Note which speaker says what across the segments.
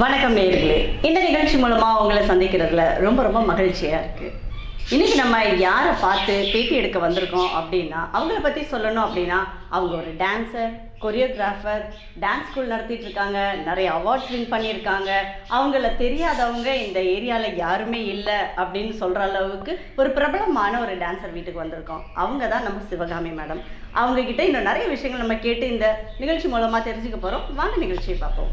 Speaker 1: வணக்கம் நேர்களே இந்த நிகழ்ச்சி மூலமா உங்களை சந்திக்கிறதுல ரொம்ப ரொம்ப மகிழ்ச்சியா இருக்கு. இன்னைக்கு நம்ம யாரை பார்த்து பேட்டி எடுக்க வந்திருக்கோம் அப்படின்னா அவங்கள பத்தி சொல்லணும் அப்படின்னா அவங்க ஒரு டான்ஸர் கொரியோகிராஃபர் டான்ஸ் ஸ்கூல் நடத்திட்டு இருக்காங்க நிறைய அவார்ட்ஸ் வின் பண்ணியிருக்காங்க. அவங்கள தெரியாதவங்க இந்த ஏரியாவில் யாருமே இல்லை அப்படின்னு சொல்கிற அளவுக்கு ஒரு பிரபலமான ஒரு டான்சர் வீட்டுக்கு வந்திருக்கோம். அவங்க தான் நம்ம சிவகாமி மேடம் அவங்கக்கிட்ட இன்னும் நிறைய விஷயங்கள் நம்ம கேட்டு இந்த நிகழ்ச்சி மூலமாக தெரிஞ்சுக்க போகிறோம் வாங்க நிகழ்ச்சியை பார்ப்போம்.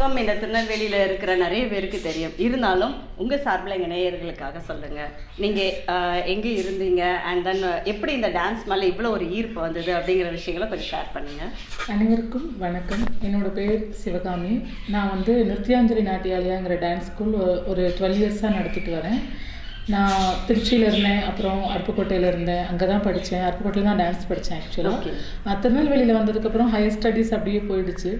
Speaker 1: உங்களோட இந்த திருநெல்வேலியில் இருக்கிற நிறைய பேருக்கு தெரியும். இருந்தாலும் உங்கள் சார்பில் எங்கள் நேயர்களுக்காக சொல்லுங்கள் நீங்கள் எங்கே இருந்தீங்க? அண்ட் தென் எப்படி இந்த டான்ஸ் மேலே இவ்வளோ ஒரு ஈர்ப்பு வந்தது அப்படிங்கிற விஷயங்களை கொஞ்சம் ஷேர் பண்ணுங்கள்
Speaker 2: அனைவருக்கும் வணக்கம். என்னோடய பேர் சிவகாமி. நான் வந்து நித்யாஞ்சலி நாட்டியாலயாங்கிற டான்ஸ் ஸ்கூல் ஒரு டுவெல் இயர்ஸாக நடத்திட்டு வரேன். நான் திருச்சியில் இருந்தேன் அப்புறம் அருப்புக்கோட்டையில் இருந்தேன். அங்கே தான் படித்தேன் அருப்புக்கோட்டையில் தான் டான்ஸ் படித்தேன். ஆக்சுவலாக திருநெல்வேலியில் வந்ததுக்கப்புறம் ஹையர் ஸ்டடீஸ் அப்படியே போயிடுச்சு.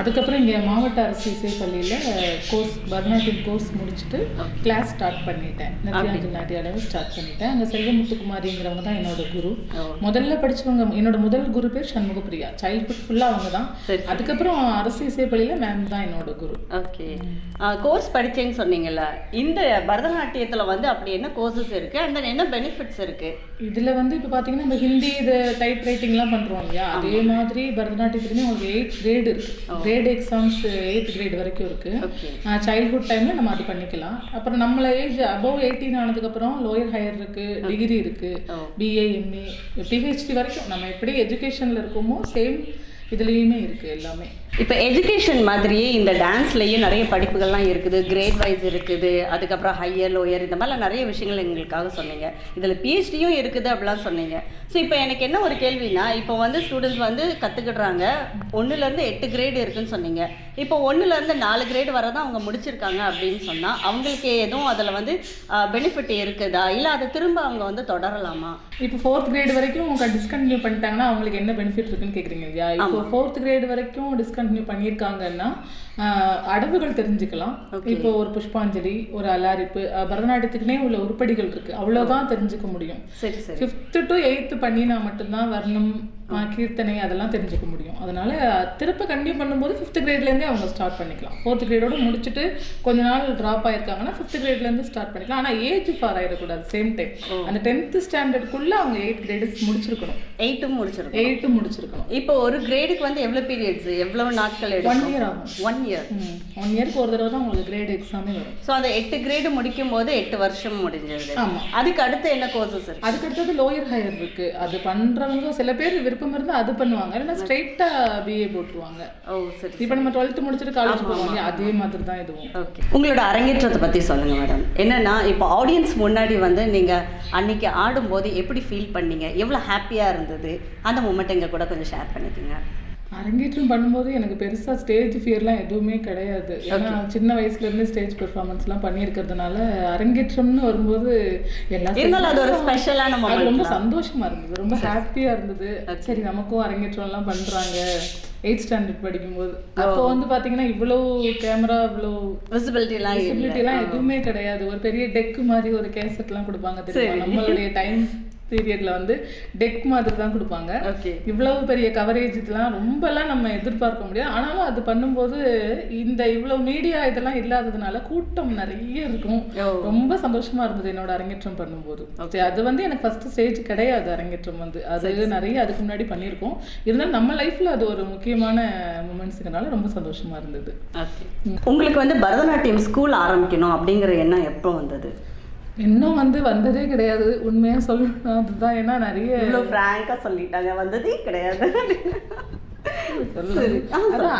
Speaker 2: அதுக்கப்புறம் இங்கே மாவட்ட அரசு இசை பள்ளியில் கோர்ஸ் பரதநாட்டியம் கோர்ஸ் முடிச்சுட்டு கிளாஸ் ஸ்டார்ட் பண்ணிட்டேன். நித்யாஞ்சலி நாட்டியாலயம் ஸ்டார்ட் பண்ணிட்டேன். அங்கே செல்வமுத்துக்குமாரிங்கிறவங்க தான் என்னோட குரு. முதல்ல படிச்சவங்க என்னோட முதல் குரு பேர் சண்முகப்பிரியா. சைல்ட்ஹுட் ஃபுல்லாக அவங்க தான். அதுக்கப்புறம் அரசு இசை பள்ளியில் மேம் தான் என்னோட குரு.
Speaker 1: ஓகே கோர்ஸ் படிச்சேன்னு சொன்னீங்கல்ல. இந்த பரதநாட்டியத்தில் வந்து அப்படி என்ன கோர்சஸ் இருக்குது அண்ட் தென் என்ன பெனிஃபிட்ஸ் இருக்குது
Speaker 2: இதுல வந்து இப்போ பார்த்தீங்கன்னா இந்த ஹிந்தி இது டைப் ரைட்டிங்லாம் பண்றோம் இல்லையா? அதே மாதிரி பரதநாட்டியத்துலேயுமே உங்களுக்கு எயிட் கிரேட் இருக்கு. கிரேட் எக்ஸாம்ஸ் எயித் கிரேட் வரைக்கும் இருக்கு.
Speaker 1: ஓகே
Speaker 2: சைல்ட்ஹுட் டைம்ல நம்ம அது பண்ணிக்கலாம். அப்புறம் நம்மள ஏஜ் அபவ் எயிட்டீன் ஆனதுக்கப்புறம் லோயர் ஹையர் இருக்கு டிகிரி இருக்கு
Speaker 1: ஓ.
Speaker 2: பிஏ எம்ஏ பிஹெச்டி வரைக்கும் நம்ம எப்படி எஜுகேஷன்ல இருக்கோமோ சேம் இதுலேயுமே இருக்கு எல்லாமே.
Speaker 1: இப்போ எஜுகேஷன் மாதிரியே இந்த டான்ஸ்லேயும் நிறைய படிப்புகள்லாம் இருக்குது. கிரேட் வைஸ் இருக்குது. அதுக்கப்புறம் ஹையர் லோயர் இந்த மாதிரிலாம் நிறைய விஷயங்கள் எங்களுக்காக சொன்னீங்க. இதில் பிஹெச்டியும் இருக்குது அப்படிலாம் சொன்னீங்க. ஸோ இப்போ எனக்கு என்ன ஒரு கேள்வினா இப்போ வந்து ஸ்டூடெண்ட்ஸ் வந்து கற்றுக்கிடுறாங்க ஒன்றுலேருந்து எட்டு கிரேடு இருக்குன்னு சொன்னீங்க. இப்போ ஒன்றுலேருந்து நாலு கிரேடு வரை தான் அவங்க முடிச்சிருக்காங்க அப்படின்னு சொன்னால் அவங்களுக்கு எதுவும் அதில் வந்து பெனிஃபிட் இருக்குதா? இல்லை அதை திரும்ப அவங்க வந்து தொடரலாமா?
Speaker 2: இப்போ ஃபோர்த் கிரேட் வரைக்கும் அவங்க டிஸ்கண்டினியூ பண்ணிட்டாங்கன்னா அவங்களுக்கு என்ன பெனிஃபிட் இருக்குன்னு கேக்குறீங்க இல்லையா? இப்போ ஃபோர்த் கிரேட் வரைக்கும் கண்டினியூ பண்ணியிருக்காங்கன்னா அடவுகள் தெரிஞ்சுக்கலாம். இப்போ ஒரு புஷ்பாஞ்சலி ஒரு அலாரிப்பு பரதநாட்டியத்துக்குனே உள்ள உருப்படிகள் இருக்கு. அவ்வளவுதான் தெரிஞ்சுக்க முடியும். ஃபிஃப்த்து டு எயித்து பண்ணினா மட்டும்தான் வர்ணம் கீர்த்தனை அதெல்லாம் தெரிஞ்சுக்க முடியும். அதனால திருப்ப கண்டினியூ பண்ணும்போது ஃபிஃப்த் கிரேட்லேருந்தே அவங்க ஸ்டார்ட் பண்ணிக்கலாம். ஃபோர்த் கிரேடோட முடிச்சுட்டு கொஞ்ச நாள் ட்ராப் ஆயிருக்காங்கன்னா ஃபிஃப்த் கிரேட்லேருந்து ஸ்டார்ட் பண்ணிக்கலாம். ஆனால் ஏஜ் ஃபார் ஆயிடக்கூடாது. சேம் டைம் அந்த டென்த்து ஸ்டாண்டர்டுக்குள்ள அவங்க எயிட் கிரேட்ஸ் முடிச்சிருக்கணும்.
Speaker 1: எயிட்டும் முடிச்சிருக்கோம்
Speaker 2: எயிட்டு முடிச்சிருக்கணும்.
Speaker 1: இப்போ ஒரு கிரேடுக்கு வந்து எவ்வளோ பீரியட்ஸ் எவ்வளோ நாட்கள்
Speaker 2: ஒன் இயர் ஆகும்.
Speaker 1: ஒன் இயர்
Speaker 2: ஒன் இயருக்கு ஒரு தடவை தான் உங்களுக்கு கிரேட் எக்ஸாமே வரும்.
Speaker 1: ஸோ அந்த எட்டு கிரேடு முடிக்கும் போது எட்டு வருஷம் முடிஞ்சிருது.
Speaker 2: ஆமா.
Speaker 1: அதுக்கு அடுத்து என்ன கோர்சஸ் இருக்கு?
Speaker 2: அதுக்கு அடுத்தது லோயர் ஹையர் இருக்கு. அது பண்றவங்க சில பேர் விருப்பம் இருந்தா அது பண்ணுவாங்க. இல்லைன்னா ஸ்ட்ரைட்டா பிஏ போட்டுருவாங்க.
Speaker 1: ஓ சரி
Speaker 2: இப்போ நம்ம டுவெல்த் முடிச்சுட்டு காலேஜ் போவாங்க அதே மாதிரி தான் இதுவும்.
Speaker 1: ஓகே உங்களோட அரங்கேற்றத்தை பற்றி சொல்லுங்கள் மேடம் என்னன்னா இப்போ ஆடியன்ஸ் முன்னாடி வந்து நீங்கள் அன்னைக்கு ஆடும்போது எப்படி ஃபீல் பண்ணீங்க? எவ்வளோ ஹாப்பியாக இருந்தது? அந்த மூமெண்ட் எங்கள் கூட கொஞ்சம் ஷேர் பண்ணிக்கோங்க.
Speaker 2: அரங்கேற்றம் பண்ணும்போது எனக்கு பெருசா ஸ்டேஜ் ஃபியர்லாம் எதுவுமே கிடையாது. ஏன்னா சின்ன வயசுல இருந்து ஸ்டேஜ் பெர்ஃபார்மன்ஸ்லாம் பண்ணியிருக்கிறதுனால அரங்கேற்றம்னு வரும்போது எல்லா
Speaker 1: இருந்தாலும் அது ஒரு ஸ்பெஷலான
Speaker 2: அது
Speaker 1: மூமெண்ட்
Speaker 2: ரொம்ப சந்தோஷமா இருந்தது. ரொம்ப ஹாப்பியா இருந்தது. சரி நமக்கும் அரங்கேற்றம் எல்லாம் பண்றாங்க. எயிட் ஸ்டாண்டர்ட் படிக்கும்போது. அப்போ வந்து பாத்தீங்கன்னா இவ்வளவு கேமரா இவ்வளவு
Speaker 1: விசிபிலிட்டிலாம்
Speaker 2: விசிபிலிட்டி எல்லாம் எதுவுமே கிடையாது. ஒரு பெரிய டெக் மாதிரி ஒரு கேசட் எல்லாம் கொடுப்பாங்க தெரியுமா? நம்மளுடைய டைம் பீரியட்ல வந்து டெக் மாதிரி தான் கொடுப்பாங்க.
Speaker 1: ஓகே
Speaker 2: இவ்வளவு பெரிய கவரேஜ் இதெல்லாம் ரொம்பலாம் நம்ம எதிர்பார்க்க முடியாது. ஆனாலும் அது பண்ணும்போது இந்த இவ்வளவு மீடியா இதெல்லாம் இல்லாததுனால கூட்டம் நிறைய இருக்கும். ரொம்ப சந்தோஷமா இருந்தது என்னோட அரங்கேற்றம் பண்ணும்போது. சரி, அது வந்து எனக்கு ஃபர்ஸ்ட் ஸ்டேஜ் கிடையாது அரங்கேற்றம் வந்து. அது நிறைய அதுக்கு முன்னாடி பண்ணியிருக்கோம். இருந்தாலும் நம்ம லைஃப்ல அது ஒரு முக்கியமான மூமெண்ட்ஸுங்கனால ரொம்ப சந்தோஷமா இருந்தது.
Speaker 1: ஓகே உங்களுக்கு வந்து பரதநாட்டியம் ஸ்கூல் ஆரம்பிக்கணும் அப்படிங்கிற எண்ணம் எப்போ வந்தது?
Speaker 2: இன்னும் வந்து வந்ததே கிடையாது. உண்மையா சொல்லணும் அதுதான். ஏன்னா நிறைய
Speaker 1: இவ்வளோ ஃப்ராங்காக சொல்லிட்டாங்க. வந்ததே கிடையாது.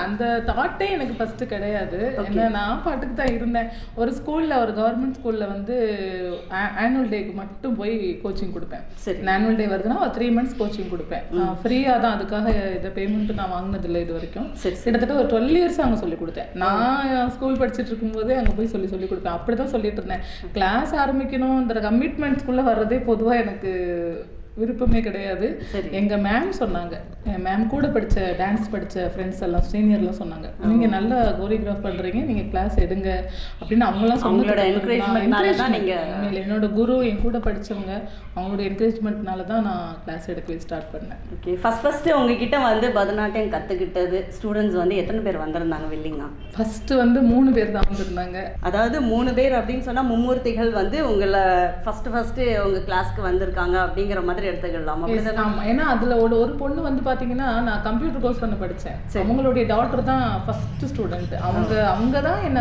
Speaker 2: அந்த தாட்டே எனக்கு ஃபர்ஸ்ட் கிடையாது. என்ன நான் பாட்டுக்கு தான் இருந்தேன். ஒரு ஸ்கூல்ல ஒரு கவர்மெண்ட் ஸ்கூல்ல வந்து ஆனுவல் டேக்கு மட்டும் போய் கோச்சிங் கொடுப்பேன். ஆனுவல் டே வருதுன்னா ஒரு த்ரீ மந்த்ஸ் கோச்சிங் கொடுப்பேன். ஃப்ரீயாக தான் அதுக்காக இதை பேமெண்ட் நான் வாங்கினதில்லை இது வரைக்கும். கிட்டத்தட்ட ஒரு டுவெல் இயர்ஸ் அங்கே சொல்லி கொடுத்தேன். நான் ஸ்கூல் படிச்சுட்டு இருக்கும்போதே அங்கே போய் சொல்லி சொல்லி கொடுப்பேன். அப்படி தான் சொல்லிட்டு இருந்தேன். கிளாஸ் ஆரம்பிக்கணுன்ற கமிட்மெண்ட்ஸ்குள்ளே வர்றதே பொதுவாக எனக்கு விருப்பமே கிடையாது.
Speaker 1: சரி.
Speaker 2: எங்க மேம் சொன்னாங்க. மேம் கூட படிச்ச டான்ஸ் படிச்ச ஃப்ரெண்ட்ஸ் எல்லாம் சீனியர்லாம் சொன்னாங்க. நீங்க நல்லா கோரியோகிராஃப் பண்றீங்க நீங்க கிளாஸ் எடுங்க அப்படின்னு அவங்களாம் உண்மையில என்னோட குரு என் கூட படிச்சவங்க அவங்களோட என்கரேஜ்மெண்ட்னால தான் நான் கிளாஸ் எடுக்கவே ஸ்டார்ட் பண்ணேன்.
Speaker 1: ஓகே ஃபர்ஸ்ட் ஃபர்ஸ்ட் உங்ககிட்ட வந்து பரதநாட்டியம் கத்துக்கிட்டது. ஸ்டூடெண்ட்ஸ் வந்து எத்தனை பேர் வந்திருந்தாங்க வில்லிங்கா
Speaker 2: ஃபர்ஸ்ட் வந்து மூணு பேர் தான் வந்திருந்தாங்க.
Speaker 1: அதாவது மூணு பேர் அப்படின்னு சொன்னா மும்மூர்த்திகள் வந்து உங்களை ஃபர்ஸ்ட் ஃபர்ஸ்ட் உங்க கிளாஸ்க்கு வந்திருக்காங்க அப்படிங்கிற மாதிரி எடுத்துக்கலாம்.
Speaker 2: Yes, ஆமா. ஏன்னா அதுல ஒரு ஒரு பொண்ணு வந்து பாத்தீங்கன்னா நான் கம்ப்யூட்டர் கோர்ஸ் பண்ண படிச்சேன். அவங்களுடைய டாட்டர் தான் ஃபர்ஸ்ட் ஸ்டூடெண்ட் அவங்க அவங்க தான் என்ன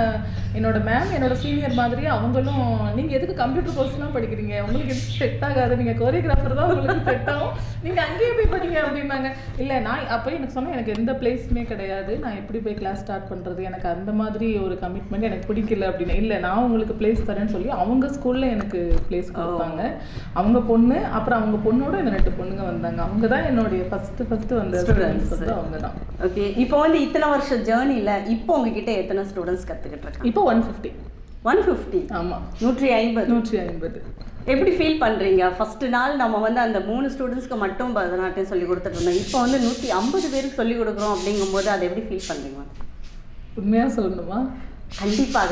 Speaker 2: என்னோட மேம் என்னோட சீனியர் மாதிரி அவங்களும் நீங்க எதுக்கு கம்ப்யூட்டர் கோர்ஸ்லாம் படிக்கிறீங்க? உங்களுக்கு எதுக்கு செட் ஆகாது? நீங்க கோரியோகிராஃபர் தான் உங்களுக்கு செட் ஆகும். நீங்க அங்கேயே போய் படிங்க அப்படின்னாங்க இல்ல நான் அப்போ எனக்கு சொன்னேன் எனக்கு எந்த பிளேஸுமே கிடையாது. நான் எப்படி போய் கிளாஸ் ஸ்டார்ட் பண்றது? எனக்கு அந்த மாதிரி ஒரு கமிட்மெண்ட் எனக்கு பிடிக்கல அப்படின்னு. இல்ல நான் உங்களுக்கு பிளேஸ் தரேன்னு சொல்லி அவங்க ஸ்கூல்ல எனக்கு பிளேஸ் கொடுத்தாங்க. அவங்க பொண்ணு அப்புறம் அவங்க பொண்ணோட இந்த ரெண்டு பொண்ணுங்க வந்தாங்க. அவங்க தான் என்னுடைய ஃபர்ஸ்ட் ஃபர்ஸ்ட் வந்த ஸ்டூடெண்ட்ஸ் வந்து அவங்க தான்
Speaker 1: ஓகே இப்போ வந்து இத்தனை வருஷம் ஜேர்னில இப்போ உங்ககிட்ட எத்தனை ஸ்டூடெண்ட்ஸ் கத்துக்கிட்டு இருக்காங்க?
Speaker 2: இப்போ ஒன் ஃபிஃப்டி
Speaker 1: ஒன் ஃபிஃப்டி
Speaker 2: ஆமா.
Speaker 1: நூற்றி ஐம்பது.
Speaker 2: நூற்றி ஐம்பது.
Speaker 1: எப்படி ஃபீல் பண்றீங்க? ஃபர்ஸ்ட் நாள் நம்ம வந்து அந்த மூணு ஸ்டூடெண்ட்ஸ்க்கு மட்டும் பரதநாட்டியம் சொல்லி கொடுத்துட்டு இருந்தோம். இப்போ வந்து நூற்றி ஐம்பது பேருக்கு சொல்லி கொடுக்குறோம் அப்படிங்கும்போது அதை எப்படி ஃபீல் பண்றீங்க?
Speaker 2: உண்மையா சொல்லணுமா?
Speaker 1: கண்டிப்பாக.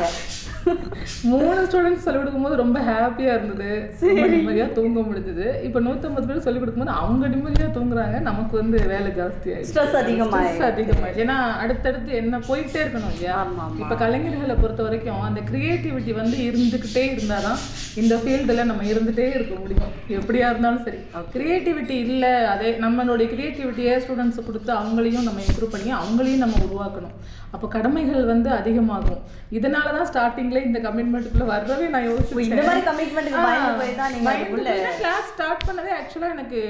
Speaker 2: மூணு ஸ்டூடெண்ட்ஸ் சொல்லிக் கொடுக்கும்போது ரொம்ப ஹாப்பியா இருந்தது. ரொம்ப நிம்மதியா தூங்க முடிஞ்சது. இப்போ நூற்றம்பது பேர் சொல்லிக் கொடுக்கும்போது அவங்க நிம்மதியா தூங்குறாங்க. நமக்கு வந்து வேலை ஜாஸ்தி ஆயிடுச்சு.
Speaker 1: ஸ்ட்ரெஸ் அதிகமாக
Speaker 2: ஸ்ட்ரெஸ் அதிகமாயிடுச்சு. ஏன்னா அடுத்தடுத்து என்ன போயிட்டே இருக்கணும் இல்லையா. இப்ப கலைஞர்களை பொறுத்த வரைக்கும் அந்த கிரியேட்டிவிட்டி வந்து இருந்துகிட்டே இருந்தாதான் இந்த ஃபீல்டில் நம்ம இருந்துட்டே இருக்க முடியும். எப்படியா இருந்தாலும் சரி. கிரியேட்டிவிட்டி இல்ல அதே நம்மளுடைய கிரியேட்டிவிட்டியை ஸ்டூடெண்ட்ஸ் கொடுத்து அவங்களையும் நம்ம இம்ப்ரூவ் பண்ணி அவங்களையும் நம்ம உருவாக்கணும். அப்போ கடமைகள் வந்து அதிகமாகும். இதனால தான் ஸ்டார்டிங்ல இந்த கமிட்மெண்ட்டுக்குள்ள வர்றவே நான் யோசிச்சேன்.
Speaker 1: இந்த மாதிரி அதுக்குள்ள
Speaker 2: கிளாஸ் ஸ்டார்ட் பண்ணதே ஆக்சுவலா எனக்கு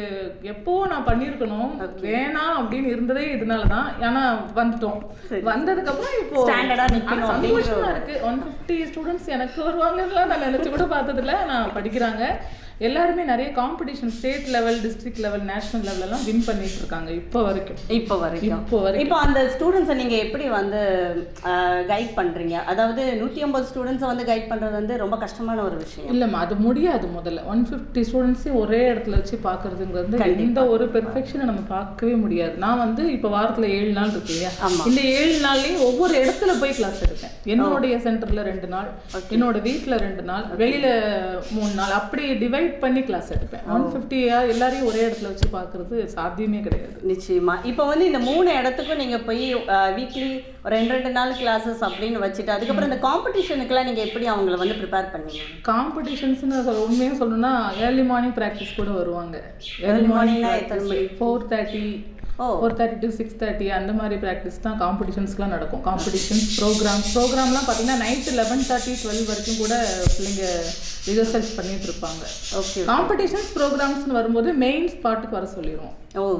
Speaker 2: எப்போ நான் பண்ணியிருக்கணும் வேணாம் அப்படின்னு இருந்ததே இதனால தான் ஏன்னா வந்துட்டோம். வந்ததுக்கு அப்புறம் இப்போ
Speaker 1: Standard ஆ நிக்கணும்
Speaker 2: ஆனா சந்தோஷமா இருக்கு. ஒன் ஃபிஃப்டி ஸ்டூடெண்ட்ஸ் எனக்கு வருவாங்கலாம் நான் நினைச்சு கூட பார்த்ததில்ல. நான் படிக்கிறாங்க. எல்லாருமே நிறைய competition state level district level national level எல்லாம் வின் பண்ணிட்டு இருக்காங்க இப்போ வரைக்கும்.
Speaker 1: இப்போ வரைக்கும்.
Speaker 2: இப்போ வரைக்கும்.
Speaker 1: இப்போ அந்த ஸ்டூடெண்ட்ஸை நீங்க எப்படி வந்து கைட் பண்றீங்க? அதாவது நூற்றி ஐம்பது ஸ்டூடெண்ட்ஸை வந்து கைட் பண்றது வந்து ரொம்ப கஷ்டமான ஒரு விஷயம்.
Speaker 2: இல்லம்மா அது முடியாது முதல்ல. ஒன் ஃபிஃப்டி ஸ்டூடெண்ட்ஸையும் ஒரே இடத்துல வச்சு பார்க்கறதுங்கிறது எந்த ஒரு பெர்ஃபெக்ஷனை நம்ம பார்க்கவே முடியாது. நான் வந்து இப்போ வாரத்துல ஏழு நாள் இருக்கு இல்லையா. இந்த ஏழு நாள்லயும் ஒவ்வொரு இடத்துல போய் கிளாஸ் எடுப்பேன். என்னுடைய சென்டர்ல ரெண்டு நாள் என்னோட வீட்ல ரெண்டு நாள் வெளியில மூணு நாள். அப்படி டிவைட் பண்ணி கிளாஸ் எடுப்பேன். ஒன் ஃபிஃப்டியா எல்லாரையும் ஒரே இடத்துல வச்சு பார்க்கறது சாத்தியமே கிடையாது.
Speaker 1: நிச்சயமா. இப்போ வந்து இந்த மூணு இடத்துக்கும் நீங்க போய் வீக்லி ஒரு ரெண்டு ரெண்டு நாள் கிளாஸஸ் அப்படின்னு வச்சுட்டு அதுக்கப்புறம் இந்த காம்படிஷனுக்குலாம் நீங்க எப்படி அவங்கள வந்து ப்ரிப்பேர் பண்ணீங்க?
Speaker 2: காம்படிஷன்ஸ்னு உண்மையாக சொல்லணும்னா ஏர்லி மார்னிங் ப்ராக்டிஸ் கூட வருவாங்க. ஏர்லி மார்னிங்
Speaker 1: morning-னா எத்தனை மணி?
Speaker 2: Four thirty four thirty to six thirty அந்த மாதிரி ப்ராக்டிஸ் தான் காம்படிஷன்ஸ்லாம் நடக்கும். காம்படிஷன்ஸ் ப்ரோக்ராம் ப்ரோக்ராம்லாம் பார்த்தீங்கன்னா நைட்டு லெவன் தேர்ட்டி டுவெல் வரைக்கும் கூட பிள்ளைங்க ரிஹர்சல்ஸ் பண்ணிட்டு இருப்பாங்க.
Speaker 1: ஓகே
Speaker 2: காம்படிஷன்ஸ் ப்ரோக்ராம்ஸ்னு வரும்போது மெயின் ஸ்பாட்டுக்கு வர சொல்லிடுவோம்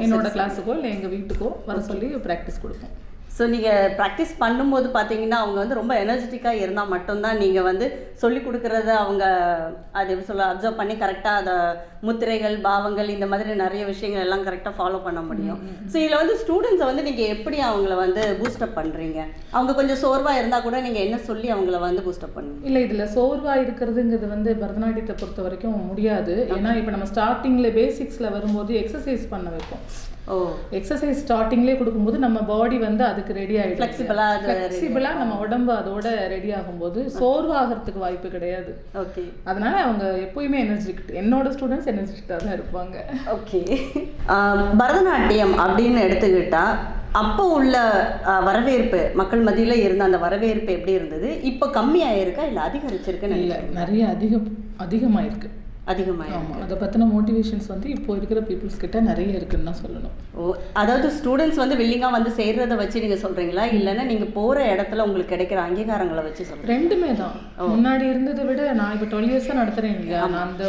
Speaker 2: என்னோட கிளாஸுக்கோ இல்லை எங்கள் வீட்டுக்கோ வர சொல்லி ப்ராக்டிஸ் கொடுப்போம்.
Speaker 1: ஸோ நீங்கள் ப்ராக்டிஸ் பண்ணும்போது பார்த்தீங்கன்னா அவங்க வந்து ரொம்ப எனர்ஜெட்டிக்காக இருந்தால் மட்டும்தான் நீங்கள் வந்து சொல்லி கொடுக்குறத அவங்க அது எப்படி சொல்ல அப்சர்வ் பண்ணி கரெக்டாக அதை முத்திரைகள் பாவங்கள் இந்த மாதிரி நிறைய விஷயங்கள் எல்லாம் கரெக்டாக ஃபாலோ பண்ண முடியும். ஸோ இதில் வந்து ஸ்டூடெண்ட்ஸை வந்து நீங்கள் எப்படி அவங்கள வந்து பூஸ்டப் பண்ணுறீங்க அவங்க கொஞ்சம் சோர்வாக இருந்தால் கூட நீங்கள் என்ன சொல்லி அவங்கள வந்து பூஸ்டப் பண்ணுவீங்க?
Speaker 2: இல்லை இதில் சோர்வா இருக்கிறதுங்கிறது வந்து பரதநாட்டியத்தை பொறுத்த வரைக்கும் முடியாது ஏன்னா இப்போ நம்ம ஸ்டார்டிங்ல பேசிக்ஸ்ல வரும்போது எக்ஸசைஸ் பண்ண வைப்போம்.
Speaker 1: ஓ.
Speaker 2: எக்ஸசைஸ் ஸ்டார்டிங்லேயே கொடுக்கும்போது நம்ம பாடி வந்து அதுக்கு ரெடி ஆகிடும் ஃப்ளெக்சிபிளாக நம்ம உடம்பு அதோட ரெடி ஆகும்போது சோர்வாகிறதுக்கு வாய்ப்பு கிடையாது.
Speaker 1: ஓகே
Speaker 2: அதனால அவங்க எப்பயுமே எனர்ஜிக் என்னோட ஸ்டூடெண்ட்ஸ் எனர்ஜிக்கிட்டாக தான் இருப்பாங்க.
Speaker 1: ஓகே பரதநாட்டியம் அப்படின்னு எடுத்துக்கிட்டா அப்போ உள்ள வரவேற்பு மக்கள் மத்தியில் இருந்த அந்த வரவேற்பு எப்படி இருந்தது? இப்போ கம்மியாயிருக்கா? இல்லை அதிகரிச்சிருக்குன்னு
Speaker 2: இல்லை நிறைய அதிகம் அதிகமாயிருக்கு.
Speaker 1: அதிகமாக
Speaker 2: ஆமாம் அதை பற்றின மோட்டிவேஷன்ஸ் வந்து இப்போ இருக்கிற பீப்புள்ஸ் கிட்ட நிறைய இருக்குன்னு தான் சொல்லணும்.
Speaker 1: ஓ அதாவது ஸ்டூடெண்ட்ஸ் வந்து வில்லிங்காக வந்து சேர்றத வச்சு நீங்கள் சொல்கிறீங்களா இல்லைன்னா நீங்கள் போகிற இடத்துல உங்களுக்கு கிடைக்கிற அங்கீகாரங்களை வச்சு சொல்கிறீங்க
Speaker 2: ரெண்டுமே தான். முன்னாடி இருந்ததை விட நான் இப்போ டுவெல் இயர்ஸாக நடத்துறேன் இல்லையா? நான் அந்த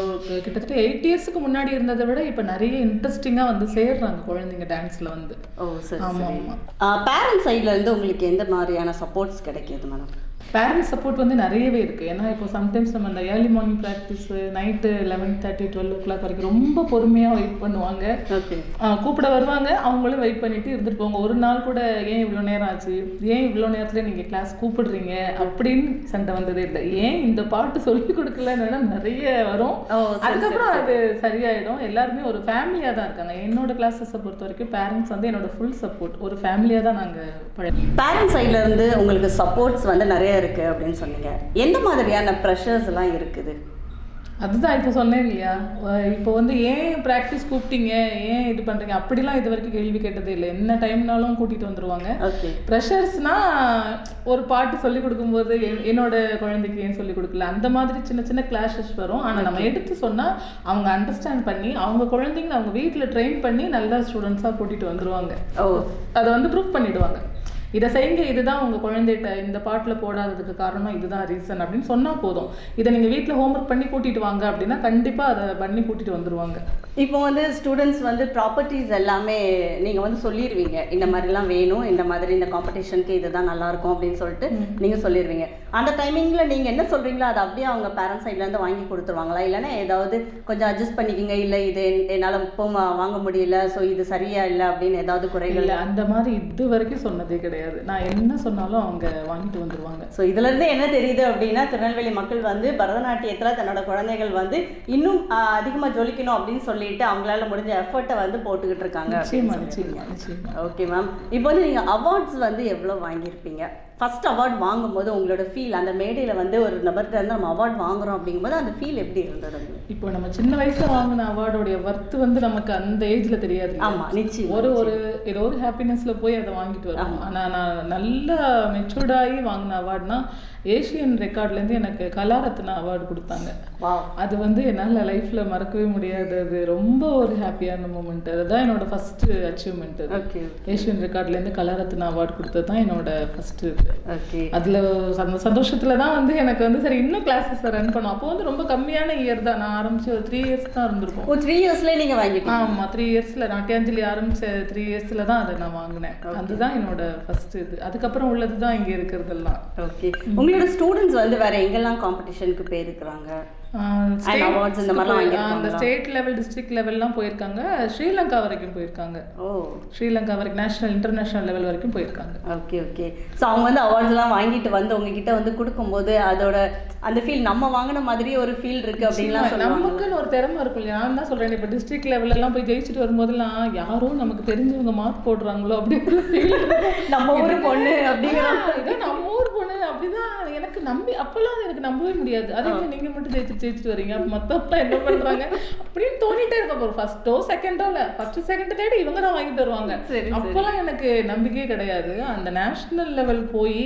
Speaker 2: கிட்டத்தட்ட எயிட் இயர்ஸ்க்கு முன்னாடி இருந்ததை விட இப்போ நிறைய இன்ட்ரெஸ்டிங்காக வந்து சேர்றாங்க குழந்தைங்க டான்ஸில் வந்து.
Speaker 1: ஓ சரி
Speaker 2: ஆமா,
Speaker 1: சரி
Speaker 2: ஆமா.
Speaker 1: பேரண்ட்ஸ் சைடில் இருந்து உங்களுக்கு எந்த மாதிரியான சப்போர்ட்ஸ் கிடைக்கிது மேடம்
Speaker 2: பேரண்ட்ஸ் சப்போர்ட் வந்து நிறையவே இருக்குது ஏன்னா இப்போ சம்டைம்ஸ் நம்ம அந்த early morning practice night eleven thirty twelve o'clock வரைக்கும் ரொம்ப பொறுமையாக வெயிட் பண்ணுவாங்க. கூப்பிட வருவாங்க. அவங்களும் வெயிட் பண்ணிட்டு இருந்துட்டு போவாங்க. ஒரு நாள் கூட ஏன் இவ்வளோ நேரம் ஆச்சு? ஏன் இவ்வளோ நேரத்தில் நீங்கள் கிளாஸ் கூப்பிடுறீங்க? அப்படின்னு சண்டை வந்ததே இல்லை. ஏன் இந்த பாட்டு சொல்லி கொடுக்கலன்னு நிறைய வரும். அதுக்கப்புறம் அது சரியாயிடும். எல்லாருமே ஒரு ஃபேமிலியாக தான் இருக்காங்க. என்னோட கிளாஸஸை பொறுத்த வரைக்கும் பேரண்ட்ஸ் வந்து என்னோட ஃபுல் சப்போர்ட் ஒரு ஃபேமிலியாக தான் நாங்கள்
Speaker 1: பேரண்ட்ஸ் சைடில் இருந்து உங்களுக்கு சப்போர்ட்ஸ் வந்து நிறைய இருக்குது அப்படின்னு சொன்னீங்க. எந்த மாதிரியான ப்ரெஷர்ஸ் எல்லாம் இருக்குது?
Speaker 2: அதுதான் இப்போ சொன்னேன் இல்லையா? இப்போ வந்து ஏன் ப்ராக்டிஸ் கூப்பிட்டீங்க? ஏன் இது பண்ணுறீங்க அப்படிலாம் இது வரைக்கும் கேள்வி கேட்டதே இல்லை. என்ன டைம்னாலும் கூட்டிகிட்டு வந்துருவாங்க.
Speaker 1: ஓகே
Speaker 2: ப்ரெஷர்ஸ்னா ஒரு பாட்டு சொல்லி கொடுக்கும்போது என்- என்னோட குழந்தைக்கு ஏன் சொல்லி கொடுக்கல? அந்த மாதிரி சின்ன சின்ன கிளாஷஸ் வரும். ஆனால் நம்ம எடுத்து சொன்னால் அவங்க அண்டர்ஸ்டாண்ட் பண்ணி அவங்க குழந்தைங்களை அவங்க வீட்டில் ட்ரெயின் பண்ணி நல்ல ஸ்டூடெண்ட்ஸாக கூட்டிகிட்டு வந்துருவாங்க.
Speaker 1: ஓ.
Speaker 2: அதை வந்து ப்ரூவ் பண்ணிடுவாங்க. இதை செய்யுங்க இதுதான் உங்கள் குழந்தைகிட்ட இந்த பாட்டில் போடாததுக்கு காரணம் இதுதான் ரீசன் அப்படின்னு சொன்னால் போதும். இதை நீங்கள் வீட்டில் ஹோம்ஒர்க் பண்ணி கூட்டிகிட்டு வாங்க அப்படின்னா கண்டிப்பாக அதை பண்ணி கூட்டிகிட்டு வந்துருவாங்க.
Speaker 1: இப்போ வந்து ஸ்டூடெண்ட்ஸ் வந்து ப்ராப்பர்ட்டிஸ் எல்லாமே நீங்கள் வந்து சொல்லிடுவீங்க இந்த மாதிரிலாம் வேணும் இந்த மாதிரி இந்த காம்படிஷனுக்கு இதுதான் நல்லா இருக்கும் அப்படின்னு சொல்லிட்டு நீங்கள் சொல்லிடுவீங்க அந்த டைமிங்கில் நீங்கள் என்ன சொல்கிறீங்களோ அதை அப்படியே அவங்க பேரண்ட்ஸ் சைட்லேருந்து வாங்கி கொடுத்துருவாங்களா? இல்லைன்னா ஏதாவது கொஞ்சம் அட்ஜஸ்ட் பண்ணிக்கிங்க இல்லை இது என்னால் இப்போ வாங்க முடியல ஸோ இது சரியா இல்லை அப்படின்னு ஏதாவது குறைகள்?
Speaker 2: இல்லை அந்த மாதிரி இது வரைக்கும் சொன்னதே கிடையாது. நான் என்ன சொன்னாலும் அவங்க வாங்கிட்டு வந்துருவாங்க.
Speaker 1: ஸோ இதுலேருந்து என்ன தெரியுது அப்படின்னா திருநெல்வேலி மக்கள் வந்து பரதநாட்டியத்தில் தன்னோட குழந்தைகள் வந்து இன்னும் அதிகமாக ஜொலிக்கணும் அப்படின்னு சொல்லிட்டு அவங்களால முடிஞ்ச எஃபர்ட்டை வந்து போட்டுக்கிட்டு இருக்காங்க ஓகே மேம் இப்போ வந்து நீங்கள் அவார்ட்ஸ் வந்து எவ்வளோ வாங்கியிருப்பீங்க? ஃபர்ஸ்ட் அவார்ட் வாங்கும்போது உங்களோட ஃபீல் அந்த மேடையில் வந்து ஒரு நபர்கிட்ட இருந்து நம்ம அவார்ட் வாங்குறோம் அப்படிங்கும்போது அந்த ஃபீல் எப்படி இருந்தது?
Speaker 2: இப்போ நம்ம சின்ன வயசுல வாங்கின அவார்டோடைய ஒர்த் வந்து நமக்கு அந்த ஏஜ்ல தெரியாது இல்லையா?
Speaker 1: ஆமா நிச்சயம்
Speaker 2: ஒரு ஒரு ஏதோ ஒரு ஹாப்பினஸ்ல போய் அதை வாங்கிட்டு வரோம் ஆனா நான் நல்லா மெச்சூர்டாகி வாங்கின அவார்ட்னா ஏஷியன் ரெக்கார்ட்லேருந்து எனக்கு கலாரத்னா அவார்டு கொடுத்தாங்க. அது வந்து என்னால் லைஃப்பில் மறக்கவே முடியாது. அது ரொம்ப ஒரு ஹாப்பியான மூமெண்ட் அதுதான் என்னோட ஃபஸ்ட்டு அச்சீவ்மெண்ட் அது. ஏஷியன் ரெக்கார்ட்லேருந்து கலாரத்னா அவார்டு கொடுத்தது தான் என்னோட ஃபஸ்ட்டு இது. அதில் அந்த சந்தோஷத்தில் தான் வந்து எனக்கு வந்து சரி இன்னும் கிளாஸஸ் ரன் பண்ணும். அப்போ வந்து ரொம்ப கம்மியான இயர் தான். நான் ஆரம்பிச்சு ஒரு த்ரீ இயர்ஸ் தான் இருந்திருக்கும்.
Speaker 1: ஓ த்ரீ இயர்ஸ்லேயே நீங்கள் வாங்கிட்டீங்க.
Speaker 2: ஆமாம் த்ரீ இயர்ஸில் நாட்டியாஞ்சலி ஆரம்பிச்ச த்ரீ இயர்ஸில் தான் அதை நான் வாங்கினேன். அதுதான் என்னோட ஃபர்ஸ்ட் இது. அதுக்கப்புறம் உள்ளது தான் இங்கே இருக்கிறதெல்லாம்.
Speaker 1: ஓகே உங்களோட ஸ்டூடெண்ட்ஸ் வந்து வேற எங்கெல்லாம் காம்படிஷனுக்கு போயிருக்கிறாங்க? Awards இந்த மாதிரிலாம்
Speaker 2: அந்த? ஸ்டேட் லெவல் டிஸ்ட்ரிக்ட் லெவல்லாம் போயிருக்காங்க. ஸ்ரீலங்கா வரைக்கும் போயிருக்காங்க.
Speaker 1: ஓ.
Speaker 2: ஸ்ரீலங்கா வரைக்கும் நேஷனல் இன்டர்நேஷனல் லெவல் வரைக்கும் போயிருக்காங்க.
Speaker 1: Okay okay. ஸோ அவங்க வந்து அவார்ட்ஸ்லாம் வாங்கிட்டு வந்து உங்ககிட்ட வந்து கொடுக்கும்போது அதோட அந்த ஃபீல் நம்ம வாங்கின மாதிரியே ஒரு ஃபீல் இருக்கு அப்படின்லாம் சொல்லுவாங்க.
Speaker 2: நமக்குன்னு ஒரு திறமை இருக்கும் நான் தான் சொல்றேன் இப்போ டிஸ்ட்ரிக்ட் லெவல்ல எல்லாம் போய் ஜெயிச்சுட்டு வரும்போதெல்லாம் யாரோ நமக்கு தெரிஞ்சவங்க மார்க் போடுறாங்களோ அப்படின்னு ஃபீல்
Speaker 1: நம்ம ஊரு பொண்ணு அப்படிங்கிற
Speaker 2: இதோ நம்ம ஊர் பொண்ணு அப்படிதான். எனக்கு நம்பி அப்பெல்லாம் எனக்கு நம்பவே முடியாது. அதே மாதிரி நீங்க மட்டும் ஜெயிச்சு ஜெயிச்சுட்டு வரீங்க. மத்தவங்க என்ன பண்றாங்க? அப்படின்னு தோணிட்டே இருக்கும். ஒரு ஃபர்ஸ்டோ செகண்டோ இல்ல. ஃபர்ஸ்ட் செகண்ட் தேடி இவங்க தான் வாங்கிட்டு வருவாங்க. அப்பெல்லாம் எனக்கு நம்பிக்கையே கிடையாது. அந்த நேஷனல் லெவல் போய்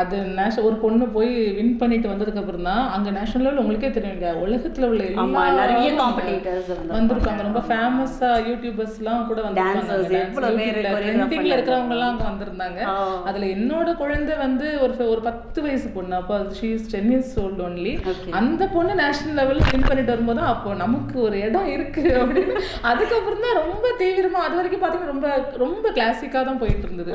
Speaker 2: அது நேஷ ஒரு பொண்ணு போய் வின் பண்ணிட்டு வந்ததுக்கு அப்புறம் தான் அங்க நேஷனல் லெவல் உங்களுக்கே தெரியுங்க உலகத்துல உள்ள எல்லா
Speaker 1: நிறைய காம்படிட்டர்ஸ்
Speaker 2: வந்திருக்காங்க ரொம்ப ஃபேமஸா யூடியூபர்ஸ்லாம் கூட
Speaker 1: Dancers, எவ்வளவு பேரு choreograph
Speaker 2: ட்ரெண்டிங்ல இருக்கிறவங்க எல்லாம் அங்க வந்திருந்தாங்க. அதுல என்னோட குழந்தை வந்து ஒரு ஒரு பத்து வயசு பொண்ணு. அப்போ she is ten years old only. அந்த பொண்ணு நேஷனல் லெவல் வின் பண்ணிட்டு வரும்போது அப்போ நமக்கு ஒரு இடம் இருக்கு அப்படின்னு. அதுக்கப்புறம் தான் ரொம்ப தீவிரமா அது வரைக்கும் பாத்தீங்கன்னா ரொம்ப ரொம்ப கிளாசிக்கா தான் போயிட்டு இருந்தது.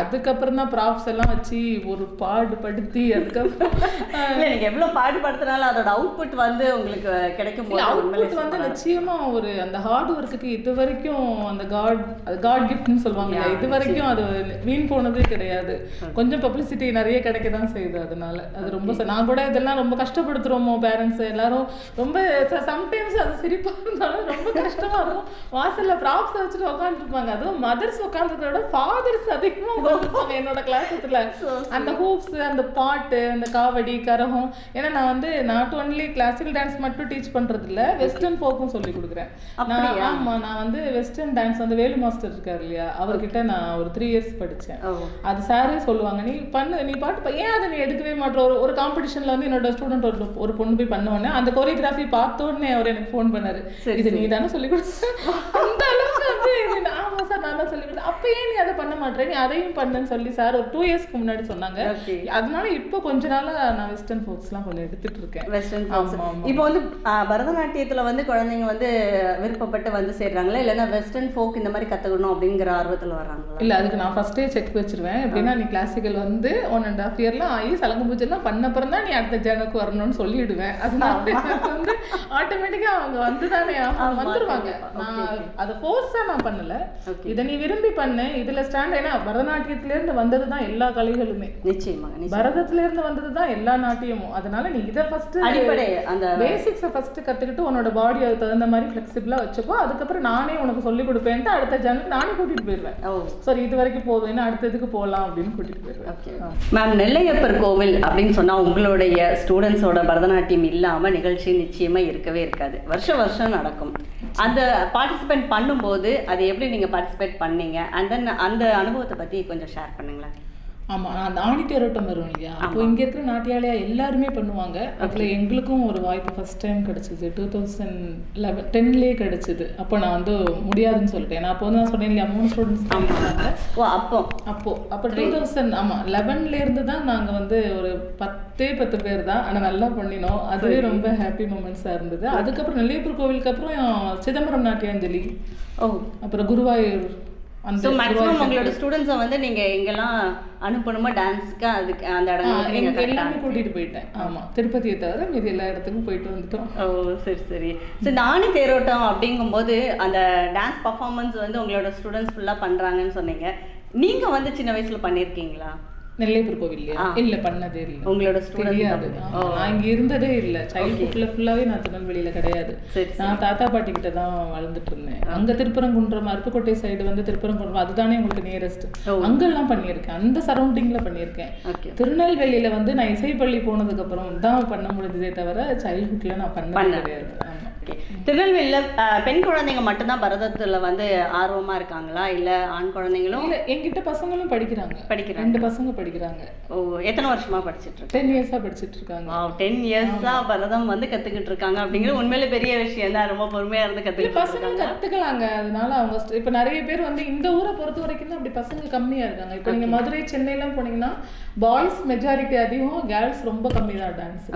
Speaker 2: அதுக்கப்புறம் தான் ப்ராப்ஸ் எல்லாம் வச்சு ஒரு பாடு படுத்தி அதுக்கப்புறம்
Speaker 1: இல்ல நீங்க எவ்வளவு பாடுபடுத்தினாலும் அதோட அவுட்புட் வந்து உங்களுக்கு கிடைக்கும் போது
Speaker 2: அவுட்புட் வந்து நிச்சயமா ஒரு அந்த ஹார்ட் ஒர்க்குக்கு இது வரைக்கும் அந்த காட் அது காட் கிஃப்ட்னு சொல்லுவாங்க இது வரைக்கும் அது வீண் போனதே கிடையாது. கொஞ்சம் பப்ளிசிட்டி நிறைய கிடைக்க தான் செய்யுது அதனால. அது ரொம்ப நான் கூட இதெல்லாம் ரொம்ப கஷ்டப்படுத்துறோமோ பேரண்ட்ஸ் எல்லாரும் ரொம்ப சம்டைம்ஸ் அது சிரிப்பா இருந்தாலும் ரொம்ப கஷ்டமா இருக்கும். வாசல்ல ப்ராப்ஸ் வச்சுட்டு உட்காந்துருப்பாங்க அதுவும் மதர்ஸ் உட்காந்துருக்கிறத விட ஃபாதர்ஸ் அதிகமா உட்காந்துருப்பாங்க என்னோட கிளாஸத்துல அந்த ஹூப்ஸ் அந்த பாட்டு அந்த காவடி கரகம். ஏன்னா நான் வந்து நாட் ஒன்லி கிளாசிக்கல் டான்ஸ் மட்டும் டீச் பண்றது இல்ல வெஸ்டர்ன் ஃபோக்கும் சொல்லி கொடுக்குறேன். நான் ஆமா நான் வந்து வெஸ்டர்ன் டான்ஸ் வந்து வேலு மாஸ்டர் இருக்காரு இல்லையா? அவர்கிட்ட நான் ஒரு த்ரீ இயர்ஸ் படிச்சேன்.
Speaker 1: ஓ
Speaker 2: அது சாரே சொல்லுவாங்க நீ பண்ணு நீ பாட்டு ஏன் அதை நீ எடுக்கவே மாட்ற ஒரு ஒரு காம்படிஷன்ல வந்து என்னோட ஸ்டூடெண்ட் ஒரு பொண்ணு போய் பண்ண அந்த கோரியோகிராஃபி பார்த்த உடனே அவர் எனக்கு ஃபோன் பண்ணாரு. இது நீ தானே சொல்லி கொடுத்த அந்த அளவுக்கு வந்து இது நான், ஆமா சார் நான் தான் சொல்லி கொடுத்தேன். அப்ப ஏன் நீ அதை பண்ண மாட்டேன் நீ அதையும் பண்ணுன்னு சொல்லி சார் ஒரு டூ இயர்ஸ்க்கு முன்னாடி சொன்னாங்க. அதனால இப்போ கொஞ்ச நாளா நான் வெஸ்டர்ன் ஃபோக்ஸ்லாம் கொஞ்சம் எடுத்துட்டு இருக்கேன்.
Speaker 1: வெஸ்டர்ன்
Speaker 2: ஆமா.
Speaker 1: இப்போ வந்து பரதநாட்டியத்துல வந்து குழந்தைங்க வந்து விருப்பப்பட்டு வந்து சேர்றாங்களா? இல்லைன்னா வெஸ்டர்ன் ஃபோக் இந்த மாதிரி கத்துக்கணும் அப்படிங்கிற ஆர்வத்துல வர்றாங்களா?
Speaker 2: இல்ல அதுக்கு நான் ஃபர்ஸ்டே செக் வச்சிருவேன். எப்படின்னா நீ கிளாசிக்கல் வந்து ஒன் அண்ட் ஹாஃப் இயர்லாம் ஆகி சலங்கு பூஜைலாம் பண்ண அப்புறம் தான் நீ அடுத்த ஜேனுக்கு வரணும்னு சொல்லிடுவேன். எனக்கு வந்து ஆட்டோமேட்டிக்கா அவங்க வந்துதானே வந்துருவாங்க. நான் அதை ஃபோர்ஸா நான் பண்ணல. இதை நீ விரும்பி பண்ணு. இதுல ஸ்டாண்ட் ஏன்னா பரதநாட்டியத்துல இருந்து வந்தது தான் எல்லா கலைகளுமே.
Speaker 1: நிச்சயமாக நிச்சயம்.
Speaker 2: பரதத்துல இருந்து வந்தது தான் எல்லா நாட்டியமும். அதனால நீ இதை ஃபர்ஸ்ட்
Speaker 1: அடிப்படை அந்த
Speaker 2: பேசிக்ஸை ஃபர்ஸ்ட் கத்துக்கிட்டு உன்னோட பாடி அதுக்கு தகுந்த மாதிரி ஃப்ளெக்சிபிளா வச்சுக்கோ. அதுக்கப்புறம் நானே உனக்கு சொல்லி கொடுப்பேன்ட்டு அடுத்த ஜேனுக்கு நானே கூட்டிட்டு போயிடுவேன் சரி இது வரைக்கும் போதும். இன்னும் அடுத்ததுக்கு போகலாம் அப்படின்னு கூட்டிட்டு போயிடுவேன்
Speaker 1: மேம் நெல்லையப்பர் கோவில் அப்படின்னு சொன்னா உங்களுடைய ஸ்டூடெண்ட்ஸோட பரதநாட்டியம் இல்லாம நிகழ்ச்சி நிச்சயமாக இருக்கவே இருக்காது. வருஷம் வருஷம் நடக்கும். அந்த பார்ட்டிசிபேட் பண்ணும்போது அது எப்படி நீங்கள் பார்ட்டிசிபேட் பண்ணீங்க? அண்ட் தென் அந்த அனுபவத்தை பற்றி கொஞ்சம் ஷேர் பண்ணுங்களேன்.
Speaker 2: ஆமா அந்த ஆணி தேரோட்டம் வரும் இல்லையா? அப்போ இங்க இருக்கிற நாட்டியாலயா எல்லாருமே பண்ணுவாங்க. அதுல எங்களுக்கும் ஒரு வாய்ப்பு ஃபர்ஸ்ட் டைம் கிடைச்சது. டூ தௌசண்ட் லெவன் டென்லேயே கிடைச்சது. அப்போ நான் வந்து முடியாதுன்னு சொல்லிட்டேன். நான் அப்போ வந்து நான் சொன்னேன் இல்லையா மூணு ஸ்டூடெண்ட்ஸ்
Speaker 1: ஓ அப்போ.
Speaker 2: அப்போ அப்போ டூ தௌசண்ட் ஆமா லெவன்ல இருந்து தான் நாங்க வந்து ஒரு பத்தே பத்து பேர் தான். ஆனா நல்லா பண்ணினோம். அதுவே ரொம்ப ஹாப்பி மூமெண்ட்ஸா இருந்தது. அதுக்கப்புறம் நெல்லையப்பர் கோவிலுக்கு அப்புறம் சிதம்பரம் நாட்டியாஞ்சலி.
Speaker 1: ஓ.
Speaker 2: அப்புறம் குருவாயூர்.
Speaker 1: ஸோ மேக்ஸிமம் உங்களோட ஸ்டூடெண்ட்ஸை வந்து நீங்க எங்கெல்லாம் அனுப்பணுமோ? டான்ஸ்க்கு அதுக்கு அந்த
Speaker 2: ஆ,
Speaker 1: இடங்களுக்கு நீங்க
Speaker 2: எங்க
Speaker 1: கரெக்டாக
Speaker 2: எல்லாமே கூட்டிட்டு போயிட்டேன். ஆமா. திருப்பதியை தவிர மீதி எல்லா இடத்துக்கும் போயிட்டு வந்துட்டோம்.
Speaker 1: ஓ சரி சரி. ஸோ நாணி தேரோட்டம் அப்படிங்கும்போது அந்த டான்ஸ் பர்ஃபார்மன்ஸ் வந்து உங்களோட ஸ்டூடெண்ட்ஸ் ஃபுல்லாக பண்ணுறாங்கன்னு சொன்னீங்க. நீங்க வந்து சின்ன வயசுல பண்ணியிருக்கீங்களா
Speaker 2: நெல்லையப்பர் கோவில்லையா இல்ல பண்ணதே இல்ல.
Speaker 1: உங்களோட
Speaker 2: தெரியாது. நான் இங்க இருந்ததே இல்ல. சைல்ட்ஹுட்ல ஃபுல்லாவே நான் திருநெல்வேலியில கிடையாது. நான் தாத்தா பாட்டி கிட்ட தான் வளர்ந்துட்டு இருந்தேன். அங்க திருப்பரங்குன்றம் அருப்புக்கோட்டை சைடு வந்து திருப்பரங்குன்றம் அதுதானே உங்களுக்கு நியரஸ்ட். அங்கெல்லாம் பண்ணியிருக்கேன். அந்த சரௌண்டிங்ல பண்ணியிருக்கேன். திருநெல்வேலியில வந்து நான் இசைப்பள்ளி போனதுக்கு அப்புறம் தான் பண்ண முடிஞ்சதே தவிர சைல்ட்ஹுட்ல நான் பண்ணது. கிடையாது.
Speaker 1: ஓகே திருநெல்வேலியில் பெண் குழந்தைங்க மட்டும்தான் பரதத்துல வந்து ஆர்வமா இருக்காங்களா? இல்ல ஆண் குழந்தைங்களும்
Speaker 2: இல்ல என்கிட்ட பசங்களும் படிக்கிறாங்க.
Speaker 1: படிக்கிறாங்க.
Speaker 2: ரெண்டு பசங்க படிக்கிறாங்க.
Speaker 1: ஓ எத்தனை வருஷமா படிச்சிட்டு
Speaker 2: டென் இயர்ஸா படிச்சிட்டு இருக்காங்க
Speaker 1: டென் இயர்ஸா பரதம் வந்து கத்துக்கிட்டு இருக்காங்க அப்படிங்கிறது உண்மையிலே பெரிய விஷயம் தான். ரொம்ப பொறுமையா இருந்து
Speaker 2: இல்ல
Speaker 1: கத்துக்கிட்டு
Speaker 2: பசங்க கத்துக்கலாங்க. அதனால அவங்க இப்ப நிறைய பேர் வந்து இந்த ஊரை பொறுத்த வரைக்கும் தான் அப்படி பசங்க கம்மியா இருக்காங்க. இப்ப நீங்க மதுரை சென்னைலாம் போனீங்கன்னா பாய்ஸ் மெஜாரிட்டி அதிகம் கேர்ள்ஸ் ரொம்ப கம்மி தான் டான்ஸ்.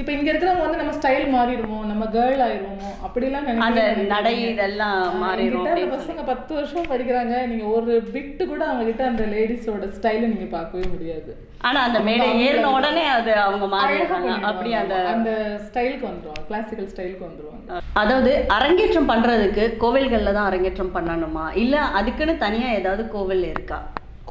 Speaker 2: இப்ப இங்க இருக்கிறவங்க வந்து நம்ம ஸ்டைல் மாறிடுமோ நம்ம கேர்ள் ஆயிடுவோமோ. அப்படிலாம்
Speaker 1: அந்த
Speaker 2: நினைக்கிறேன்
Speaker 1: நடை இதெல்லாம் மாறிடும்
Speaker 2: அந்த பசங்க பத்து வருஷம் படிக்கிறாங்க. நீங்க ஒரு பிட்டு கூட அவங்க கிட்ட அந்த லேடிஸோட ஸ்டைலை நீங்க பார்க்கவே முடியாது.
Speaker 1: ஆனா அந்த மேடை ஏறின உடனே அது அவங்க மாறிடுறாங்க. அப்படி அந்த
Speaker 2: அந்த ஸ்டைலுக்கு வந்துருவாங்க கிளாசிக்கல் ஸ்டைலுக்கு வந்துருவாங்க
Speaker 1: அதாவது அரங்கேற்றம் பண்றதுக்கு கோவில்கள்ல தான் அரங்கேற்றம் பண்ணணுமா? இல்ல அதுக்குன்னு தனியா ஏதாவது கோவில் இருக்கா?